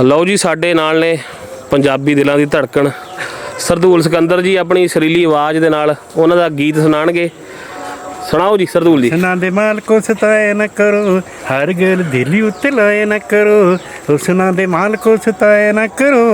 ਲਓ ਜੀ, ਸਾਡੇ ਨਾਲ ਨੇ ਪੰਜਾਬੀ ਦਿਲਾਂ ਦੀ ਧੜਕਣ। ਸਰਦੂਲ ਸਿਕੰਦਰ ਜੀ, ਆਪਣੀ ਸੁਰੀਲੀ ਆਵਾਜ਼ ਦੇ ਨਾਲ ਉਹਨਾਂ ਦਾ ਗੀਤ ਸੁਣਾਣਗੇ ਸੁਣਾਓ ਜੀ, ਸਰਦੂਲ ਜੀ। ਹੁਸਨਾਂ ਦੇ ਮਾਲਕੋ ਸਤਾਏ ਨਾ ਕਰੋ, ਹਰ ਗੱਲ ਦਿਲੀ ਉੱਤੇ ਲਾਏ ਨਾ ਕਰੋ। ਹੁਸਨਾਂ ਦੇ ਮਾਲਕੋ ਸਤਾਏ ਨਾ ਕਰੋ।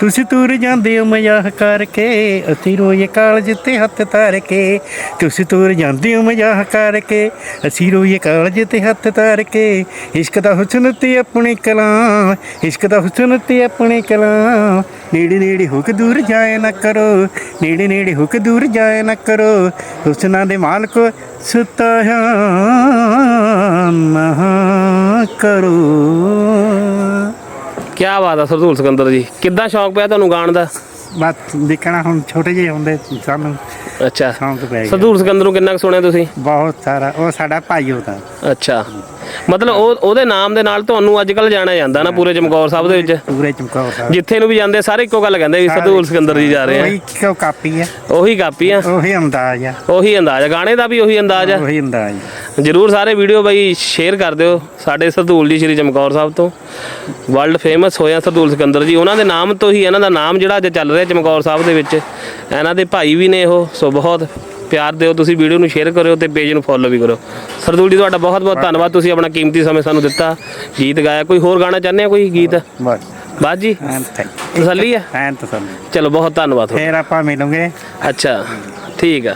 ਤੁਸੀਂ ਤੁਰ ਜਾਂਦੇ ਹੋ ਮਜ਼ਾਕ ਕਰਕੇ, ਅਸੀਂ ਰੋਏ ਕਾਲਜ ਤੇ ਹੱਥ ਧਾਰ ਕੇ। ਤੁਸੀਂ ਤੁਰ ਜਾਂਦੇ ਹੋ ਮਜ਼ਾਕ ਕਰਕੇ, ਅਸੀਂ ਰੋਏ ਕਾਲਜ ਤੇ ਹੱਥ ਧਾਰ ਕੇ। ਇਸ਼ਕ ਦਾ ਹੁਸਨ ਤੇ ਆਪਣੀ ਕਲਾਂ ਇਸ਼ਕ ਦਾ ਹੁਸਨ ਤੇ ਆਪਣੀ ਕਲਾਂ ਨੇੜੇ ਨੇੜੇ ਹੋ ਕੇ ਦੂਰ ਜਾਏ ਨਾ ਕਰੋ, ਨੇੜੇ ਨੇੜੇ ਹੋ ਕੇ ਦੂਰ ਜਾਏ ਨਾ ਕਰੋ। ਹੁਸਨਾਂ ਦੇ ਮਾਲਕ ਸੁਤਾਇਆ ਨਾ ਕਰੋ। ਕੀ ਬਾਤ ਆ ਸਰਦੂਲ ਸਿਕੰਦਰ ਜੀ। ਕਿੱਦਾਂ ਸ਼ੌਂਕ ਪਿਆ ਤੁਹਾਨੂੰ ਗਾਣ ਦਾ? ਬਸ ਦੇਖਣਾ ਹੁਣ ਛੋਟੇ ਜਿਹੇ ਹੁੰਦੇ ਸਾਨੂੰ ਅੱਛਾ। ਸ਼ੌਂਕ ਪੈ ਗਿਆ। ਸਰਦੂਲ ਸਿਕੰਦਰ ਨੂੰ ਕਿੰਨਾ ਕੁ ਸੁਣਿਆ ਤੁਸੀਂ? ਬਹੁਤ ਸਾਰਾ। ਉਹ ਸਾਡਾ ਭਾਈ ਹੁੰਦਾ ਅੱਛਾ। ਮਤਲਬ ਉਹ ਉਹਦੇ ਨਾਮ ਦੇ ਨਾਲ ਤੁਹਾਨੂੰ ਅੱਜ ਕੱਲ ਜਾਣਿਆ ਜਾਂਦਾ ਨਾ ਪੂਰੇ ਚਮਕੌਰ ਸਾਹਿਬ ਦੇ ਵਿੱਚ? ਪੂਰੇ ਚਮਕੌਰ ਸਾਹਿਬ। ਜਿੱਥੇ ਨੂੰ ਵੀ ਜਾਂਦੇ ਸਾਰੇ ਇੱਕੋ ਗੱਲ ਕਹਿੰਦੇ ਵੀ ਸਰਦੂਲ ਸਿਕੰਦਰ ਜੀ ਜਾ ਰਹੇ ਉਹੀ ਕਿਉਂ ਕਾਪੀ ਆ ਆ। ਉਹੀ ਕਾਪੀ ਆ। ਉਹੀ ਅੰਦਾਜ਼ ਆ। ਉਹੀ ਅੰਦਾਜ਼ ਆ। ਗਾਣੇ ਦਾ ਵੀ ਉਹੀ ਅੰਦਾਜ਼ ਆ। ਉਹੀ ਅੰਦਾਜ਼ ਆ। ਜਰੂਰ ਸਾਰੇ ਵੀਡੀਓ ਬਾਈ ਸ਼ੇਅਰ ਕਰ ਦਿਓ ਸਾਡੇ ਸਰਦੂਲ ਜੀ ਸ਼੍ਰੀ ਚਮਕੌਰ ਸਾਹਿਬ ਤੋਂ। ਵਰਲਡ ਫੇਮਸ ਹੋਇਆ ਸਰਦੂਲ ਸਿਕੰਦਰ ਜੀ। ਉਹਨਾਂ ਦੇ ਨਾਮ ਤੋਂ ਹੀ ਇਹਨਾਂ ਦਾ ਨਾਮ ਜਿਹੜਾ ਅੱਜ ਚੱਲ ਰਿਹਾ ਚਮਕੌਰ ਸਾਹਿਬ ਦੇ ਵਿੱਚ ਇਹਨਾਂ ਦੇ ਭਾਈ ਵੀ ਨੇ ਉਹ ਸੋ ਬਹੁਤ ਪਿਆਰ ਦਿਓ ਤੁਸੀਂ ਵੀਡੀਓ ਨੂੰ ਸ਼ੇਅਰ ਕਰਿਓ ਤੇ ਪੇਜ ਨੂੰ ਫੋਲੋ ਵੀ ਕਰੋ ਸਰਦੂਲ ਜੀ ਤੁਹਾਡਾ ਬਹੁਤ ਬਹੁਤ ਧੰਨਵਾਦ ਤੁਸੀਂ ਆਪਣਾ ਕੀਮਤੀ ਸਮੇਂ ਸਾਨੂੰ ਦਿੱਤਾ ਗੀਤ ਗਾਇਆ। ਕੋਈ ਹੋਰ ਗਾਣਾ ਚਾਹੁੰਦੇ ਆ ਕੋਈ ਗੀਤ? ਬਸ ਬਾਜ ਜੀ ਤਸੱਲੀ ਆ? ਐਨ ਤਸੱਲੀ। ਚਲੋ ਬਹੁਤ ਧੰਨਵਾਦ। ਫੇਰ ਆਪਾਂ ਮਿਲਾਂਗੇ। ਅੱਛਾ ਠੀਕ ਆ।